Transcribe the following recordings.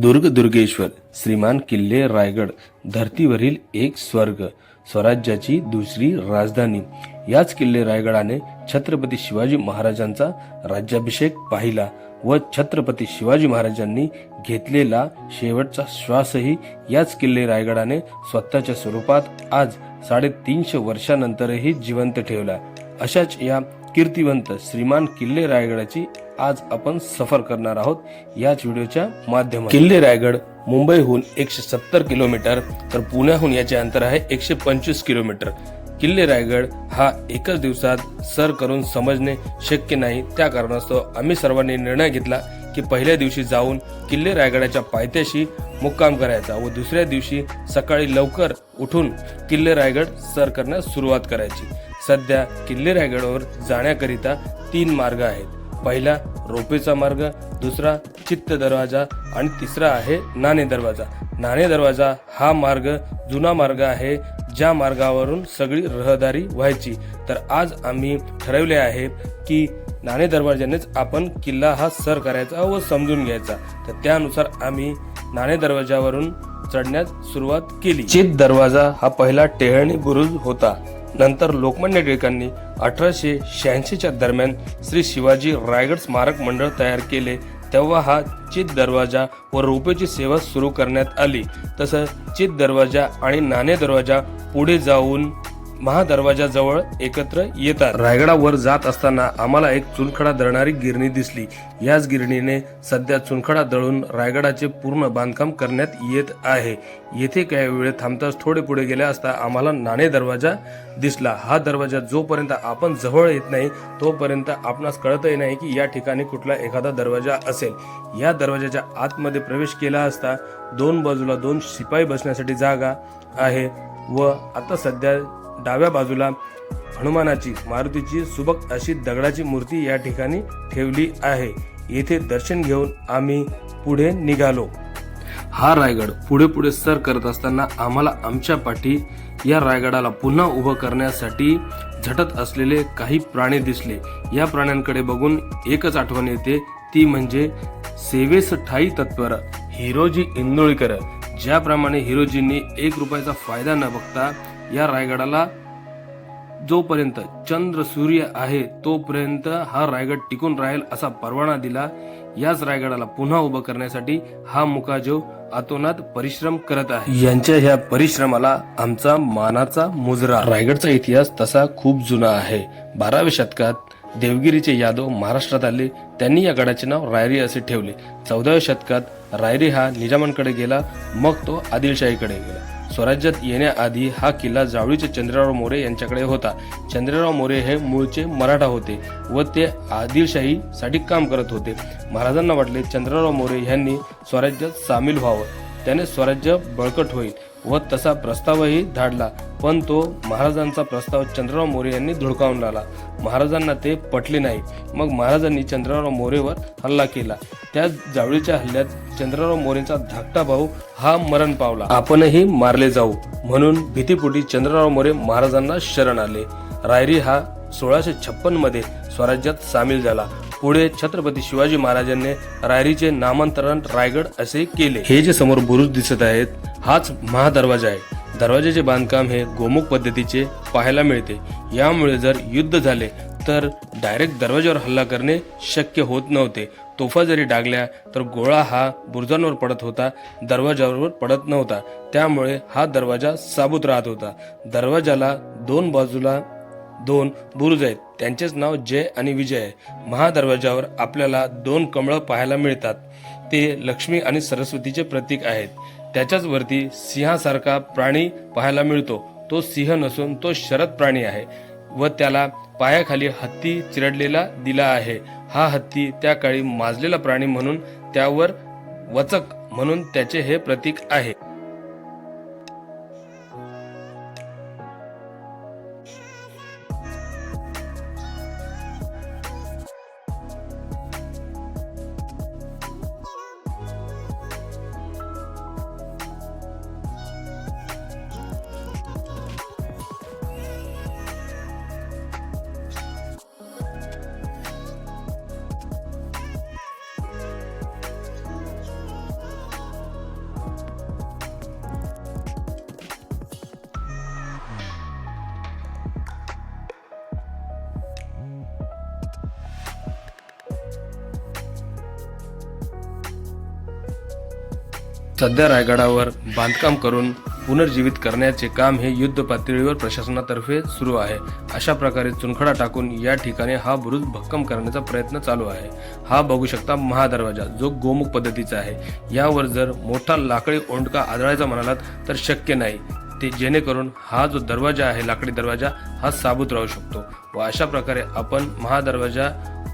दुर्ग दुर्गेश्वर श्रीमान किल्ले रायगड धर्तीवरील एक स्वर्ग स्वराज्याची दुसरी राजधानी. याच किल्ले रायगडाने छत्रपती शिवाजी महाराजांचा राज्याभिषेक पाहिला व छत्रपती शिवाजी महाराजांनी घेतलेला शेवटचा श्वासही याच किल्ले रायगडाने स्वतःच्या स्वरूपात आज साडेतीनशे वर्षानंतरही जिवंत ठेवला. अशाच या कीर्तिवंत श्रीमान किल्ले रायगडाची आज आपण सफर करणार आहोत याच व्हिडिओच्या माध्यमात किल्ले रायगड मुंबईहून एकशे सत्तर किलोमीटर तर पुण्याहून याचे अंतर आहे एकशे पंचवीस किलोमीटर. किल्ले रायगड हा एकच दिवसात सर करून समजणे शक्य नाही. त्या कारणास्तव आम्ही सर्वांनी निर्णय घेतला की पहिल्या दिवशी जाऊन किल्ले रायगडाच्या पायथ्याशी मुक्काम करायचा व दुसऱ्या दिवशी सकाळी लवकर उठून किल्ले रायगड सर करण्यास सुरुवात करायची. सध्या किल्ले रायगडावर जाण्याकरिता तीन मार्ग आहेत. पहिला रोपेचा मार्ग दुसरा चित्त दरवाजा आणि तिसरा आहे नाणे दरवाजा. नाणे दरवाजा हा मार्ग जुना मार्ग आहे ज्या मार्गावरून सगळी रहदारी व्हायची. तर आज आम्ही ठरवले आहे की नाणे दरवाजानेच आपण किल्ला हा सर करायचा व समजून घ्यायचा. तर त्यानुसार आम्ही नाणे दरवाजावरून चढण्यास सुरुवात केली. चित दरवाजा हा पहिला टेहळणी बुरुज होता. नंतर लोकमान्य टिळकांनी अठराशे शहाऐंशीच्या दरम्यान श्री शिवाजी रायगड स्मारक मंडळ तयार केले तेव्हा हा चित दरवाजा व रोपेची सेवा सुरू करण्यात आली. तसं चित दरवाजा आणि नाणे दरवाजा पुढे जाऊन महादरवाजाजवळ एकत्र येतात. रायगडावर जात असताना आम्हाला एक चुनखडा दळणारी गिरणी दिसली. याच गिरणीने सध्या चुनखडा दळून रायगडाचे पूर्ण बांधकाम करण्यात येत आहे. येथे काही वेळ थांबताच थोडे पुढे गेले असता आम्हाला नाणे दरवाजा दिसला. हा दरवाजा जोपर्यंत आपण जवळ येत नाही तोपर्यंत आपणास कळतही नाही की या ठिकाणी कुठला एखादा दरवाजा असेल. या दरवाजाच्या आतमध्ये प्रवेश केला असता दोन बाजूला दोन शिपाई बसण्यासाठी जागा आहे व आता सध्या डाव्या बाजूला हनुमानाची मारुतीची सुबक अशी दगडाची मूर्ती या ठिकाणी ठेवली आहे. येथे दर्शन घेऊन आम्ही पुढे निघालो. हा रायगड पुढे पुढे सर करत असताना आम्हाला आमच्या पाठी या रायगडाला पुन्हा उभं करण्यासाठी झटत असलेले काही प्राणी दिसले. या प्राण्यांकडे बघून एकच आठवण येते. ती म्हणजे सेवेस ठाई तत्पर हिरोजी इंदोळीकर. ज्याप्रमाणे हिरोजींनी एक रुपयाचा फायदा न बघता या रायगडाला जोपर्यंत चंद्र सूर्य आहे तोपर्यंत हा रायगड टिकून राहील असा परवाना दिला याच रायगडाला पुन्हा उभं करण्यासाठी हा मुकाजो अतोनात परिश्रम करत आहे. यांच्या ह्या परिश्रमाला आमचा मानाचा मुजरा. रायगडचा इतिहास तसा खूप जुना आहे. बाराव्या शतकात देवगिरीचे यादव महाराष्ट्रात आले. त्यांनी या गडाचे नाव रायरी असे ठेवले. चौदाव्या शतकात रायरी हा निजामांकडे गेला. मग तो आदिलशाहीकडे गेला. स्वराज्यात येण्याआधी हा किल्ला जावळीचे चंद्रराव मोरे यांच्याकडे होता. चंद्रराव मोरे हे मूळचे मराठा होते व ते आदिलशाहीसाठी काम करत होते. महाराजांना वाटले चंद्रराव मोरे यांनी स्वराज्यात सामील व्हावं. त्याने स्वराज्य बळकट होईल. व तसा प्रस्तावही धाडला. पण तो महाराजांचा प्रस्ताव चंद्रराव मोरे यांनी धुडकावून लावला. महाराजांना ते पटले नाही. मग महाराजांनी चंद्रराव मोरेवर हल्ला केला. त्या जावळीच्या हल्ल्यात चंद्रराव मोरेंचा धाकटा भाऊ हा मरण पावला. आपणही मारले जाऊ म्हणून भीतीपोटी चंद्रराव मोरे महाराजांना शरण आले. रायरी हा सोळाशे छप्पनमध्ये स्वराज्यात सामील झाला. पुढे छत्रपती शिवाजी महाराजांनी रायरीचे नामांतरण रायगड असे केले. हे जे समोर बुरुज दिसत आहेत हाच महादरवाजा आहे. दरवाजाचे बांधकाम हे गोमुख पद्धतीचे पाहायला मिळते. यामुळे जर युद्ध झाले तर डायरेक्ट दरवाजावर हल्ला करणे शक्य होत नव्हते. तोफा जरी डागल्या तर गोळा हा बुरुजांवर पडत होता दरवाजावर पडत नव्हता. त्यामुळे हा दरवाजा साबूत राहत होता. दरवाजाला दोन बाजूला दोन बुरुज आहेत. त्यांचेच नाव जय आणि विजय आहे. महादरवाजावर आपल्याला दोन कमळं पाहायला मिळतात. ते लक्ष्मी आणि सरस्वतीचे प्रतीक आहेत. त्याच्याच वरती सिंहासारखा प्राणी पाहायला मिळतो. तो सिंह नसून तो शरद प्राणी आहे व त्याला पायाखाली हत्ती चिरडलेला दिला आहे. हा हत्ती त्या काळी माजलेला प्राणी म्हणून त्यावर वचक म्हणून त्याचे हे प्रतीक आहे. सध्या रायगडावर बांधकाम करून पुनर्जीवित करण्याचे काम हे युद्ध पातळीवर प्रशासनातर्फे सुरू आहे. अशा प्रकारे चुनखडा टाकून या ठिकाणी हा बुरुज भक्कम करण्याचा प्रयत्न चालू आहे. हा बघू शकता महादरवाजा जो गोमुख पद्धतीचा आहे. यावर जर मोठा लाकडी ओंडका आदळायचा म्हणालात तर शक्य नाही. ते जेणेकरून हा जो दरवाजा आहे लाकडी दरवाजा हा साबूत राहू शकतो. व अशा प्रकारे आपण महादरवाजा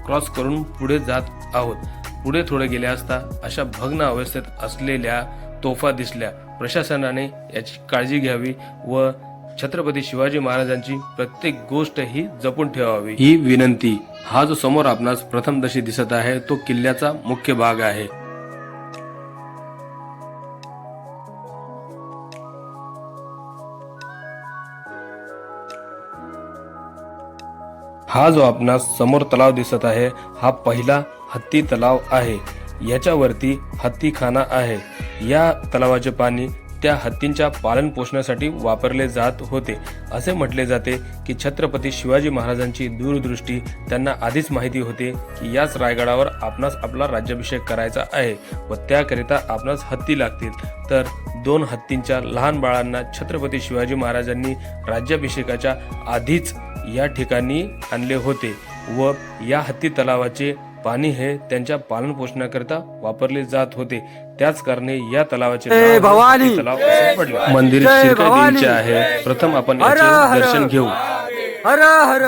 क्रॉस करून पुढे जात आहोत. पुढे थोडे गेले असता अशा भग्न अवस्थेत असलेल्या तोफा दिसल्या. प्रशासनाने याची काळजी घ्यावी व छत्रपती शिवाजी महाराजांची प्रत्येक गोष्ट ही जपून ठेवावी. ही विनंती हा जो समोर आपणास प्रथमदशी दिसत आहे तो किल्ल्याचा मुख्य भाग आहे. हा जो आपणास समोर तलाव दिसत आहे हा पहिला हत्ती तलाव आहे. याच्यावरती हत्तीखाना आहे. या तलावाचे पाणी त्या हत्तींच्या पालन पोषणासाठी वापरले जात होते. असे म्हटले जाते की छत्रपती शिवाजी महाराजांची दूरदृष्टी त्यांना आधीच माहिती होते की याच रायगडावर आपणास आपला राज्याभिषेक करायचा आहे व त्याकरिता आपणास हत्ती लागतील. तर दोन हत्तींच्या लहान बाळांना छत्रपती शिवाजी महाराजांनी राज्याभिषेकाच्या आधीच या ठिकाणी आणले होते व या हत्ती तलावाचे पाणी हे त्यांच्या पालन पोषणाकरिता वापरले जात होते. त्याच कारणे या तलावाचे तलाव पडले. मंदिर आहे. प्रथम आपण याचे! दर्शन घेऊ. हर हर!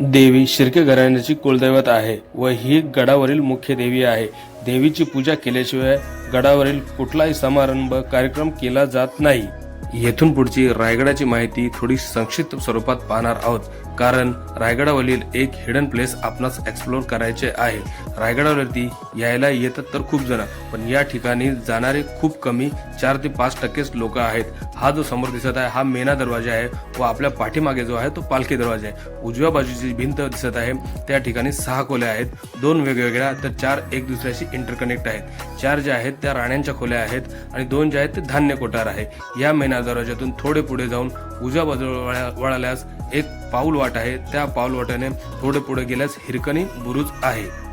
देवी शिर्के घराण्याची कुलदैवत आहे व ही गडावरील मुख्य देवी आहे. देवीची पूजा केल्याशिवाय गडावरील कुठलाही समारंभ कार्यक्रम केला जात नाही. येथून पुढची रायगडाची माहिती थोडी संक्षिप्त स्वरूपात पाहणार आहोत. कारण रायगडावरील एक हिडन प्लेस आपणास एक्सप्लोर करायचे आहे. रायगडावरती यायला येतात तर खूप जण पण या ठिकाणी जाणारे खूप कमी चार ते पाच टक्केच लोक आहेत. हा जो समोर दिसत आहे हा मेना दरवाजा आहे व आपल्या पाठीमागे जो आहे तो पालखी दरवाजा आहे. उजव्या बाजूची भिंत दिसत आहे. त्या ठिकाणी सहा खोल्या आहेत. दोन वेगवेगळ्या तर चार एक दुसऱ्याशी इंटरकनेक्ट आहेत. चार ज्या आहेत त्या राण्यांच्या खोल्या आहेत आणि दोन ज्या आहेत ते धान्य कोठार आहे. या मेना दरवाजातून थोडे पुढे जाऊन उजव्या बाजूला वळाल्यास एक पाऊल वाट आहे. त्या पाऊल वाटाने पुढे पुढे गेल्यास हिरकणी बुरुज आहे.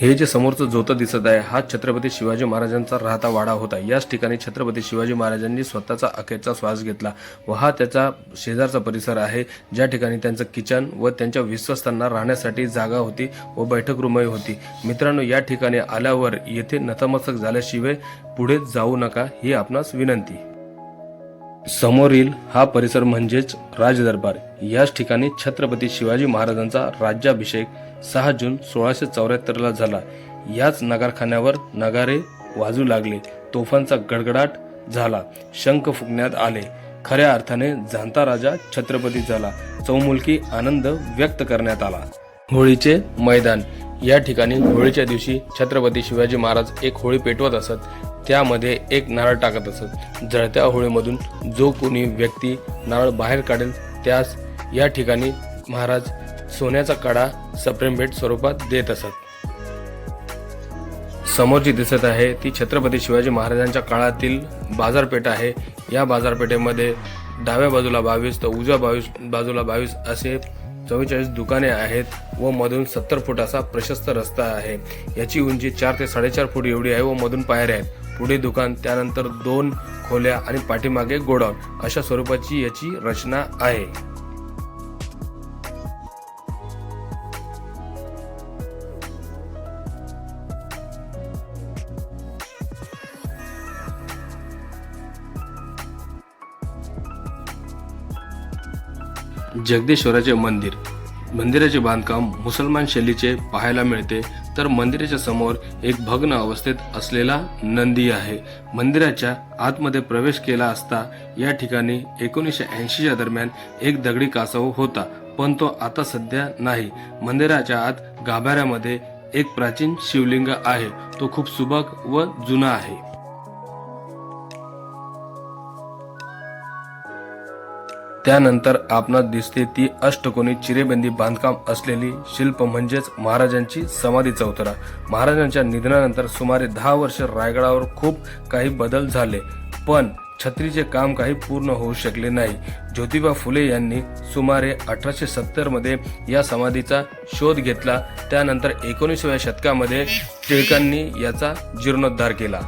हे जे समोरचं जोतं दिसत आहे हा छत्रपती शिवाजी महाराजांचा राहता वाडा होता. याच ठिकाणी छत्रपती शिवाजी महाराजांनी स्वतःचा अखेरचा श्वास घेतला व हा त्याचा शेजारचा परिसर आहे ज्या ठिकाणी त्यांचं किचन व त्यांच्या विश्वस्तांना राहण्यासाठी जागा होती व बैठक रूमही होती. मित्रांनो या ठिकाणी आल्यावर येथे नतमस्तक झाल्याशिवाय पुढे जाऊ नका ही आपणास विनंती. समोरील हा परिसर म्हणजेच राजदरबार. याच ठिकाणी छत्रपती शिवाजी महाराजांचा राज्याभिषेक सहा जून सोळाशे चौऱ्याहत्तरला झाला. याच नगारखान्यावर नगारे वाजू लागले. तोफांचा गडगडाट झाला. शंख फुकण्यात आले. खऱ्या अर्थाने जाणता राजा छत्रपती झाला. चौमुलकी आनंद व्यक्त करण्यात आला. होळीचे मैदान. या ठिकाणी होळीच्या दिवशी छत्रपती शिवाजी महाराज एक होळी पेटवत असत. त्यामध्ये एक नारळ टाकत असत. जळत्या होळीमधून जो कोणी व्यक्ती नारळ बाहेर काढेल त्यास या ठिकाणी महाराज सोन्याचा कडा सप्रेम भेट स्वरूपात देत असत. समोर जी दिसत आहे ती छत्रपती शिवाजी महाराजांच्या काळातील बाजारपेठ आहे. या बाजारपेठेमध्ये डाव्या बाजूला बावीस तर उजव्या बावीस बाजूला बावीस असे चव्वेचाळीस दुकाने आहेत व मधून सत्तर फूट असा प्रशस्त रस्ता आहे. याची उंची चार ते साडेचार फूट एवढी आहे व मधून पायऱ्या आहेत. पुढे दुकान त्यानंतर दोन खोल्या आणि पाठीमागे गोडाऊन अशा स्वरूपाची याची रचना आहे. जगदेश्वराचे मंदिर मंदिराचे बांधकाम मुसलमान शैलीचे पाहायला मिळते. तर मंदिराच्या समोर एक भग्न अवस्थेत असलेला नंदी आहे. मंदिराच्या आतमध्ये प्रवेश केला असता या ठिकाणी एकोणीसशे ऐंशीच्या दरम्यान एक दगडी कासव होता पण तो आता सध्या नाही. मंदिराच्या आत गाभाऱ्यामध्ये एक प्राचीन शिवलिंग आहे. तो खूप सुबक व जुना आहे. त्यानंतर आपणास दिसते ती अष्टकोनी चिरेबंदी बांधकाम असलेली शिल्प म्हणजेच महाराजांची समाधी चौतरा महाराजांच्या निधनानंतर सुमारे दहा वर्ष रायगडावर खूप काही बदल झाले पण छत्रीचे काम काही पूर्ण होऊ शकले नाही. ज्योतिबा फुले यांनी सुमारे अठराशे सत्तरमध्ये या समाधीचा शोध घेतला. त्यानंतर एकोणीसव्या शतकामध्ये टिळकांनी याचा जीर्णोद्धार केला.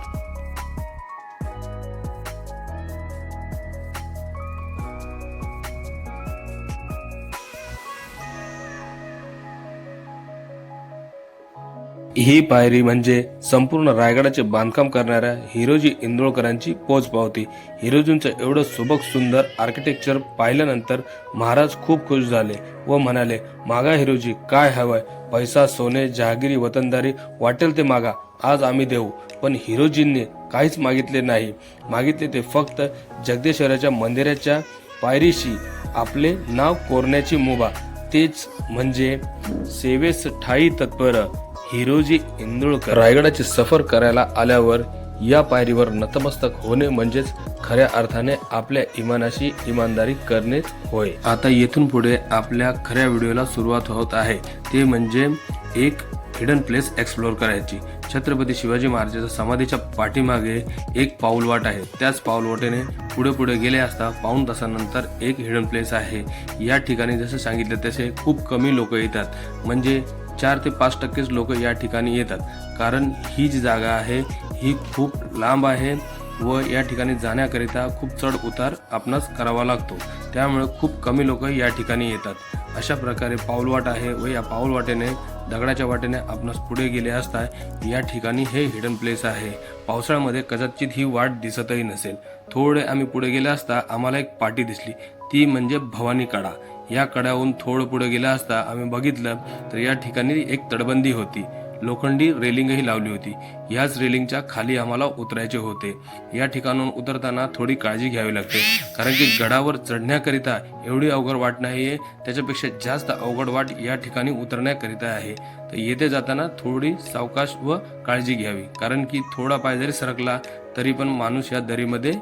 ही पायरी म्हणजे संपूर्ण रायगडाचे बांधकाम करणाऱ्या हिरोजी इंदोळकरांची पोच पावती. हिरोजींचं एवढं सुबक सुंदर आर्किटेक्चर पाहिल्यानंतर महाराज खूप खुश झाले व म्हणाले मागा हिरोजी काय हवंय? पैसा सोने जहागिरी वतनदारी वाटेल ते मागा आज आम्ही देऊ. पण हिरोजींनी काहीच मागितले नाही. मागितले ते फक्त जगदेश्वराच्या मंदिराच्या पायरीशी आपले नाव कोरण्याची मुभा. तेच म्हणजे सेवेस ठाई तत्पर. हिरोजी इंदुळकर रायगडाची सफर करायला आल्यावर या पायरीवर नतमस्तक होणे म्हणजेच खऱ्या अर्थाने आपल्या इमानाशी इमानदारी करणेच होय. आता येथून पुढे आपल्या खऱ्या व्हिडिओला सुरुवात होत आहे. ते म्हणजे एक हिडन प्लेस एक्सप्लोर करायची. छत्रपती शिवाजी महाराजांच्या समाधीच्या पाठीमागे एक पाऊलवाट आहे. त्याच पाऊलवाटेने पुढे पुढे गेले असता पाऊण तासानंतर एक हिडन प्लेस आहे. या ठिकाणी जसं सांगितलं तसे खूप कमी लोक येतात. म्हणजे चार ते पाच टक्केच लोक या ठिकाणी येतात. कारण ही जी जागा आहे ही खूप लांब आहे व या ठिकाणी जाण्याकरिता खूप चढ उतार आपणास करावा लागतो. त्यामुळे खूप कमी लोक या ठिकाणी येतात. अशा प्रकारे पाऊलवाट आहे व या पाऊलवाटेने दगडाच्या वाटेने आपणास पुढे गेले असता या ठिकाणी हे हिडन प्लेस आहे. पावसाळ्यामध्ये कदाचित ही वाट दिसतही नसेल. थोडे आम्ही पुढे गेले असता आम्हाला एक पाटी दिसली. ती म्हणजे भवानी कडा या कड्याहून थोडं पुढे गेला असता आम्ही बघितलं तर या ठिकाणी एक तडबंदी होती. लोखंडी रेलिंगही लावली होती. याच रेलिंगच्या खाली आम्हाला उतरायचे होते. या ठिकाणून उतरताना थोडी काळजी घ्यावी लागते. कारण की गडावर चढण्याकरिता एवढी अवघड वाट नाही आहे त्याच्यापेक्षा जास्त अवघड वाट या ठिकाणी उतरण्याकरिता आहे. तर येथे जाताना थोडी सावकाश व काळजी घ्यावी. कारण की थोडा पाय जरी सरकला तरी पण माणूस या दरीमध्ये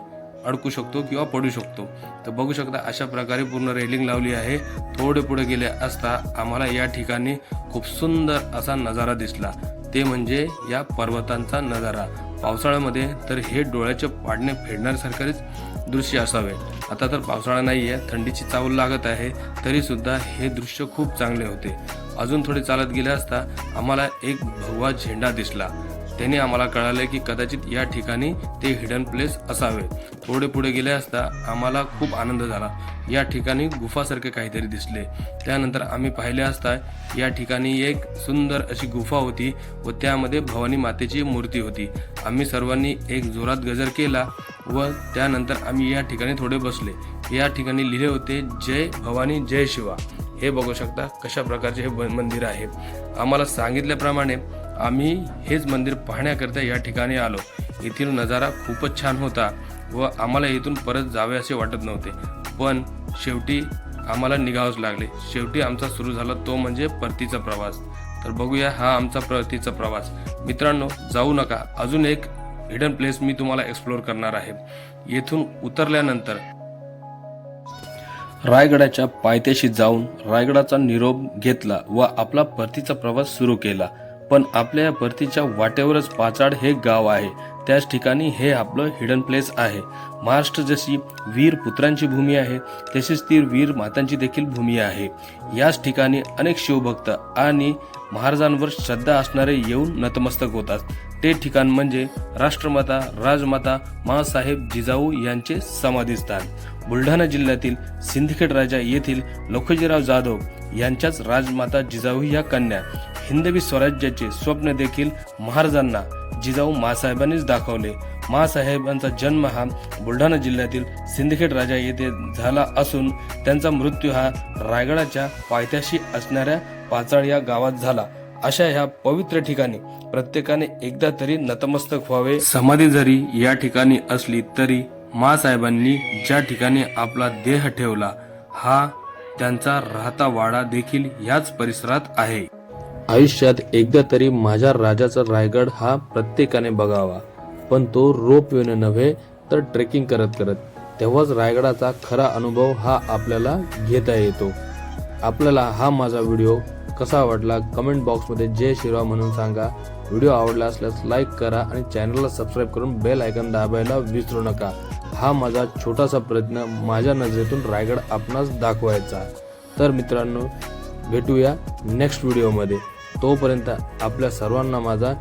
अडकू शकतो किंवा पडू शकतो. तर बघू शकता अशा प्रकारे पूर्ण रेलिंग लावली आहे. थोडे पुढे गेले असता आम्हाला या ठिकाणी खूप सुंदर असा नजारा दिसला. ते म्हणजे या पर्वतांचा नजारा. पावसाळ्यामध्ये तर हे डोळ्याचे पाडणे फेडण्यासारखेच दृश्य असावे. आता तर पावसाळा नाही आहे थंडीची चावल लागत आहे तरीसुद्धा हे दृश्य खूप चांगले होते. अजून थोडे चालत गेले असता आम्हाला एक भगवा झेंडा दिसला. त्याने आम्हाला कळालं की कदाचित या ठिकाणी ते हिडन प्लेस असावे. थोडे पुढे गेले असता आम्हाला खूप आनंद झाला. या ठिकाणी गुफासारखे काहीतरी दिसले. त्यानंतर आम्ही पाहिले असता या ठिकाणी एक सुंदर अशी गुफा होती व त्यामध्ये भवानी मातेची मूर्ती होती. आम्ही सर्वांनी एक जोरात गजर केला व त्यानंतर आम्ही या ठिकाणी थोडे बसले. या ठिकाणी लिहिले होते जय भवानी जय शिवा. हे बघू शकता कशा प्रकारचे हे मंदिर आहे. आम्हाला सांगितल्याप्रमाणे आम्ही हेच मंदिर पाहण्याकरिता या ठिकाणी आलो. येथील नजारा खूपच छान होता व आम्हाला इथून परत जावे असे वाटत नव्हते. पण शेवटी आम्हाला निघावंच लागले. शेवटी आमचा सुरू झाला तो म्हणजे परतीचा प्रवास. तर बघूया हा आमचा परतीचा प्रवास. मित्रांनो जाऊ नका. अजून एक हिडन प्लेस मी तुम्हाला एक्सप्लोर करणार आहे. येथून उतरल्यानंतर रायगडाच्या पायथ्याशी जाऊन रायगडाचा निरोप घेतला व आपला परतीचा प्रवास सुरू केला. पण आपल्या या परतीच्या वाटेवरच पाचाड हे गाव आहे. त्याच ठिकाणी हे आपलं हिडन प्लेस आहे. महाराष्ट्र जशी वीर पुत्रांची भूमी आहे तशीच ती वीर मातांची देखील भूमी आहे. याच ठिकाणी अनेक शिवभक्त आणि महाराजांवर श्रद्धा असणारे येऊन नतमस्तक होतात. ते ठिकाण म्हणजे राष्ट्रमाता राजमाता माँसाहेब जिजाऊ यांचे समाधीस्थान बुलढाणा जिल्ह्यातील सिंदखेड राजा येथील लोखजीराव जाधव यांच्याच राजमाता जिजाऊ या कन्या हिंदवी स्वराज्याचे स्वप्न देखील महाराजांना जिजाऊ मासाहेबांनीच दाखवले. मासाहेबांचा जन्म हा बुलढाणा जिल्ह्यातील सिंदखेड राजा येथे झाला असून त्यांचा मृत्यू हा रायगडाच्या पायथ्याशी असणाऱ्या पाचाळ या गावात झाला. अशा ह्या पवित्र ठिकाणी प्रत्येकाने एकदा तरी नतमस्तक व्हावे. समाधी जरी या ठिकाणी असली तरी मासाहेबांनी ज्या ठिकाणी आपला देह ठेवला हा त्यांचा राहता वाडा देखील याच परिसरात आहे. आयुष्यात एकदा तरी माझ्या राजाचा रायगड हा प्रत्येकाने बघावा. पण तो रोप नव्हे तर ट्रेकिंग करत करत. तेव्हाच रायगडाचा खरा अनुभव हा आपल्याला घेता येतो. आपल्याला हा माझा व्हिडिओ कसा वाटला कमेंट बॉक्समध्ये जय शिवराम म्हणून सांगा. व्हिडिओ आवडला असल्यास लाईक करा आणि चॅनलला सबस्क्राईब करून बेल आयकन दाबायला विसरू नका. हा माझा छोटासा प्रयत्न माझ्या नजरेतून रायगड आपणास दाखवायचा. तर मित्रांनो भेटूया नेक्स्ट व्हिडिओमध्ये तोपर्यंत आपल्या सर्वांना माझा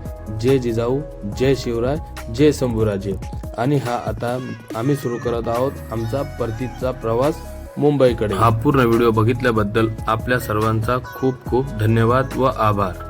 जय जिजाऊ जय शिवराय जय शंभूराजे. आणि हा आता आम्ही सुरू करत आहोत आमचा परतीचा प्रवास मुंबईकडे. हा पूर्ण व्हिडिओ बघितल्याबद्दल आपल्या सर्वांचा खूप खूप धन्यवाद व आभार.